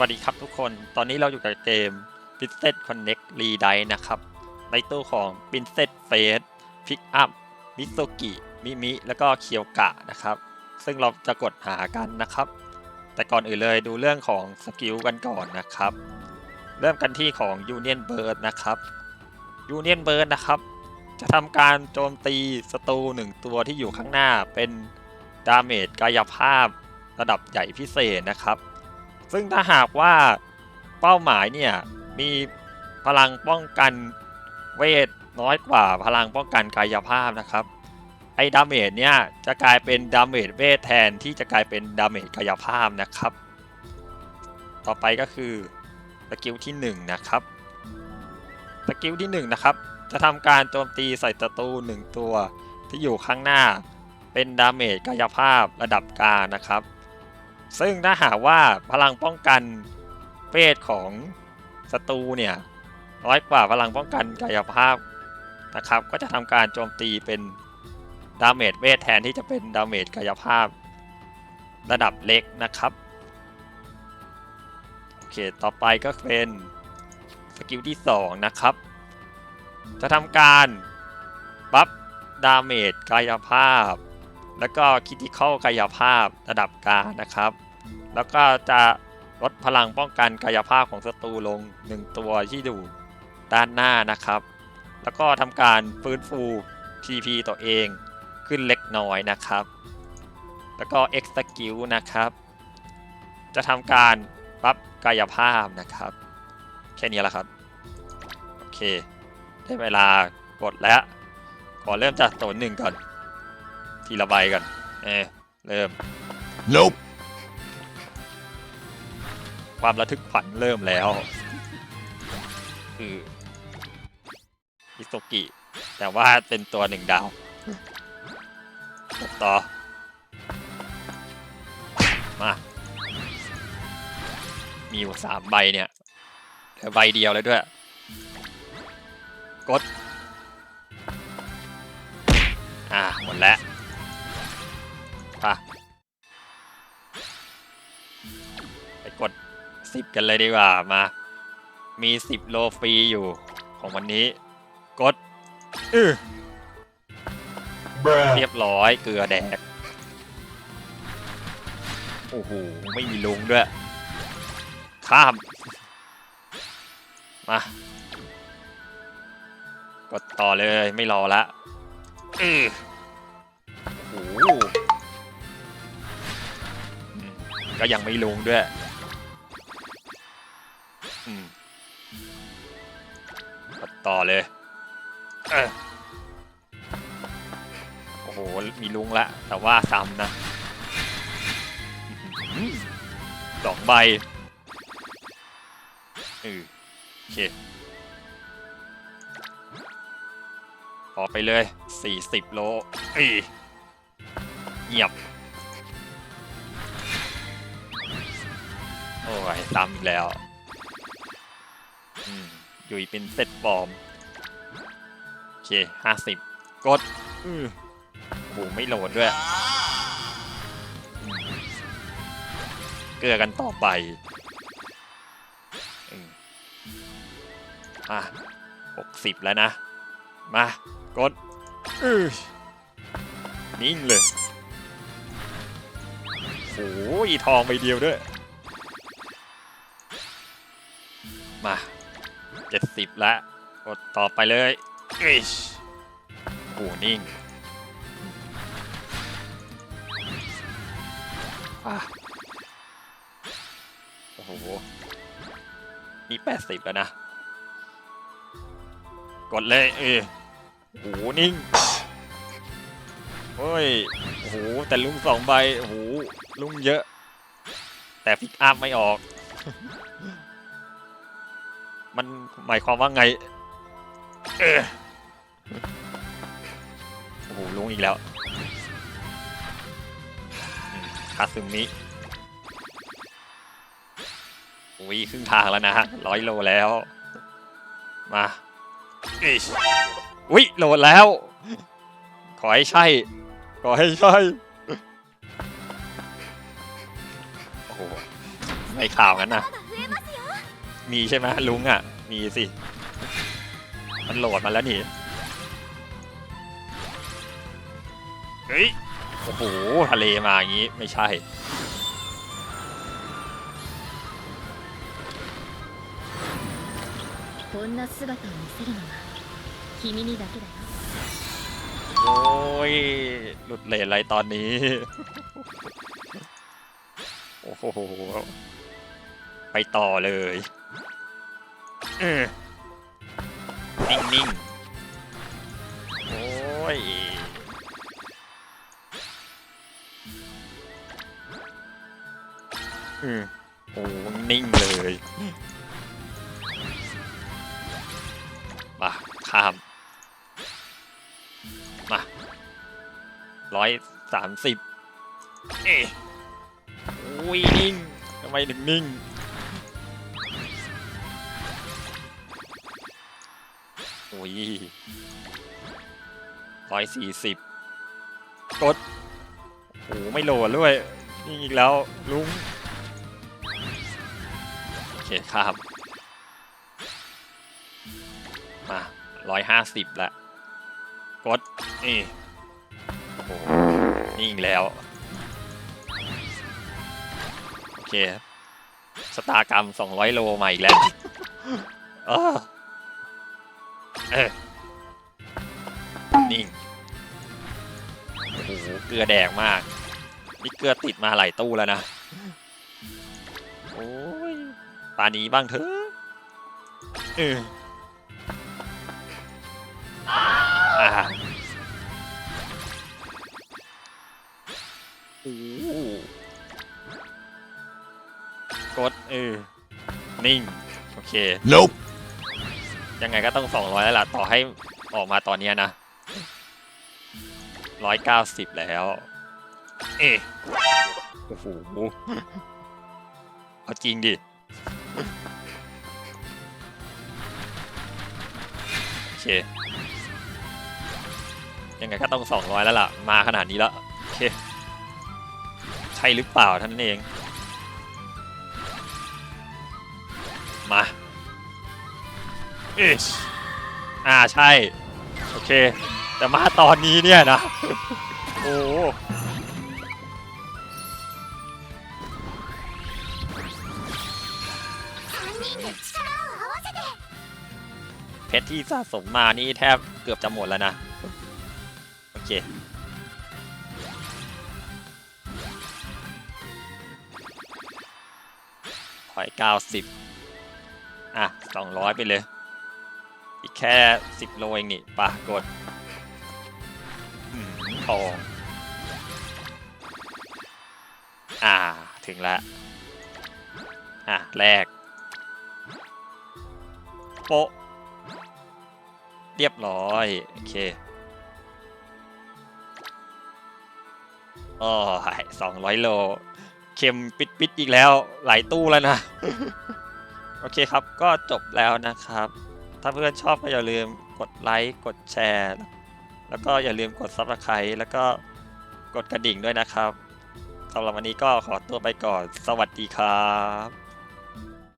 วัสดีครับทุกคน ตอนนี้เราอยู่กับเกม Princess Connect r e d i นะครับ ในตู้ของ Princess Face Pick Up มิโซกิมิมิ แล้วก็เคียวกะนะครับ ซึ่งเราจะกดหากันนะครับ แต่ก่อนอื่นเลยดูเรื่องของสกิลกันก่อนนะครับ เริ่มกันที่ของ Union Bird นะครับ Union Bird นะครับ จะทำการโจมตีศัตรูหนึ่งตัวที่อยู่ข้างหน้าเป็นดาเมจกายภาพระดับใหญ่พิเศษนะครับ ซึ่งถ้าหากว่าเป้าหมายเนี่ยมีพลังป้องกันเวทน้อยกว่าพลังป้องกันกายภาพนะครับ ไอ้ดาเมจเนี่ยจะกลายเป็นดาเมจเวทแทนที่จะกลายเป็นดาเมจกายภาพนะครับ ต่อไปก็คือสกิลที่1นะครับสกิลที่1นะครับจะทำการโจมตีใส่ศัตรูหนึ่งตัวที่อยู่ข้างหน้า เป็นดาเมจกายภาพระดับกลางนะครับ ซึ่งถ้าหากว่าพลังป้องกันเวทของศัตรูเนี่ยน้อยกว่าพลังป้องกันกายภาพนะครับ ก็จะทำการโจมตีเป็นดาเมจเวทแทนที่จะเป็นดาเมจกายภาพระดับเล็กนะครับโอเคต่อไปก็เป็นสกิลที่ 2 นะครับ จะทำการบัฟดาเมจกายภาพ แล้วก็คิติคอลกายภาพระดับกานะครับ แล้วก็จะลดพลังป้องกันกายภาพของศัตรูลง 1 ตัวที่อยู่ด้านหน้านะครับ แล้วก็ทำการฟื้นฟู TP ตัวเองขึ้นเล็กน้อยนะครับ แล้วก็ X skill นะครับ จะทำการปรับกายภาพนะครับ แค่นี้แหละครับ โอเค ได้เวลากดแล้วขอเริ่มจากตัวหนึ่งก่อน ทีละใบก่อนเออเริ่ม Nope. ความระทึกขวัญเริ่มแล้ว คืออิโซกิ แต่ว่าเป็นตัวหนึ่งดาวกดต่อ มา มีอยู่สามใบเนี่ยเหลือใบเดียวเลยด้วย กด อ่า หมดแล้ว ป่ะไปกด 10 กันเลยดีกว่ามา มี 10 โลฟรีอยู่ของวันนี้ กดอือ Bruh. เรียบร้อยเกลือแดก โอ้โห ไม่มีลุงด้วย ข้าม มา กดต่อเลยไม่รอละอือ ก็ยังไม่ลงด้วยอืมกดต่อเลยเออโอ้โห มีลุงละ แต่ว่าซ้ำนะอื้อหือสองใบเออโอเคพอไปเลย 40 โลเอ้ยเงียบ โอ้ยซ้ำอีกแล้วอยู่เป็นเซตบอม โอเค50กดอือโอ้ไม่โหลดด้วย เกลือกันต่อไปอืมอะ60แล้วนะ มากดอือนิ่งเลยโอ้ยทองใบเดียวด้วย มาเจ็ดสิบละกดต่อไปเลยอ้ยโอ้นิ่งอะโอ้โห นี่แปดสิบแล้วนะ กดเลยเออโอ้โหนิ่งเฮ้ย โอ้โห แต่ลุงสองใบ โอ้โห ลุงเยอะ แต่พิกอัพไม่ออก มันหมายความว่าไงเออโอ้โหลุงอีกแล้วคาซึมิอุ้ยครึ่งทางแล้วนะฮะร้อยโลแล้ว มาอุ้ยโหลดแล้ว ขอให้ใช่ ขอให้ใช่ โอ้โหไม่ข่าวงั้นนะ มีใช่ไหมลุงอ่ะ มีสิ มันโหลดมาแล้วนี่ เฮ้ย โอ้โห ทะเลมาอย่างงี้ ไม่ใช่ こんな姿を見せるのは君にだけだよ โอ้ย หลุดเลนอะไรตอนนี้ โอ้โห ไปต่อเลย เออนิ่งๆโอ้ยอืมโอ้นิ่งเลยมาข้ามมาร้อยสามสิบเอ๊ะอุ้ยนิ่งทำไมถึงนิ่ง อ้ยร้อยสี่สิบกดโอ้ไม่โหลดด้วย นี่อีกแล้วลุง โอเคข้ามมาร้อยห้าสิบละ กด นี่ โอ้โห นี่อีกแล้ว โอเคสตากรรม200โลมาอีกแล้ว เออนิ่งโอ้โหเกลือแดงมากนี่เกลือติดมาหลายตู้แล้วนะโอ้ยปานี้บ้างเถอะเอออ่าโอ้กดเออนิ่ง โอเค Nope. ยังไงก็ต้อง 200 แล้วล่ะ ต่อให้ออกมาตอนนี้ยนะ 190 แล้ว เอะโอ้โหเอาจริงดิ โอเค ยังไงก็ต้อง 200 แล้วล่ะ มาขนาดนี้แล้ว โอเค ใช่หรือเปล่าท่านั้นเอง มา เอชอ่าใช่ โอเค แต่มาตอนนี้เนี่ยนะ โอ้เพชรที่สะสมมานี่แทบเกือบจะหมดแล้วนะ โอเคถอยเก้าสิบอะสองร้อยไปเลยอีก แค่สิบโลเองนี่ปะกดทองอ่า ถึงล้วอะ แรก โปะเรียบร้อย โอเคโอ้ยสองร้อยโลเค็มปิดปิดๆอีกแล้ว หลายตู้แล้วนะ โอเคครับ ก็จบแล้วนะครับ ถ้าเพื่อนชอบก็อย่าลืมกดไลค์กดแชร์ แล้วก็อย่าลืมกด Subscribe แล้วก็กดกระดิ่งด้วยนะครับสำหรับวันนี้ก็ขอตัวไปก่อน สวัสดีครับ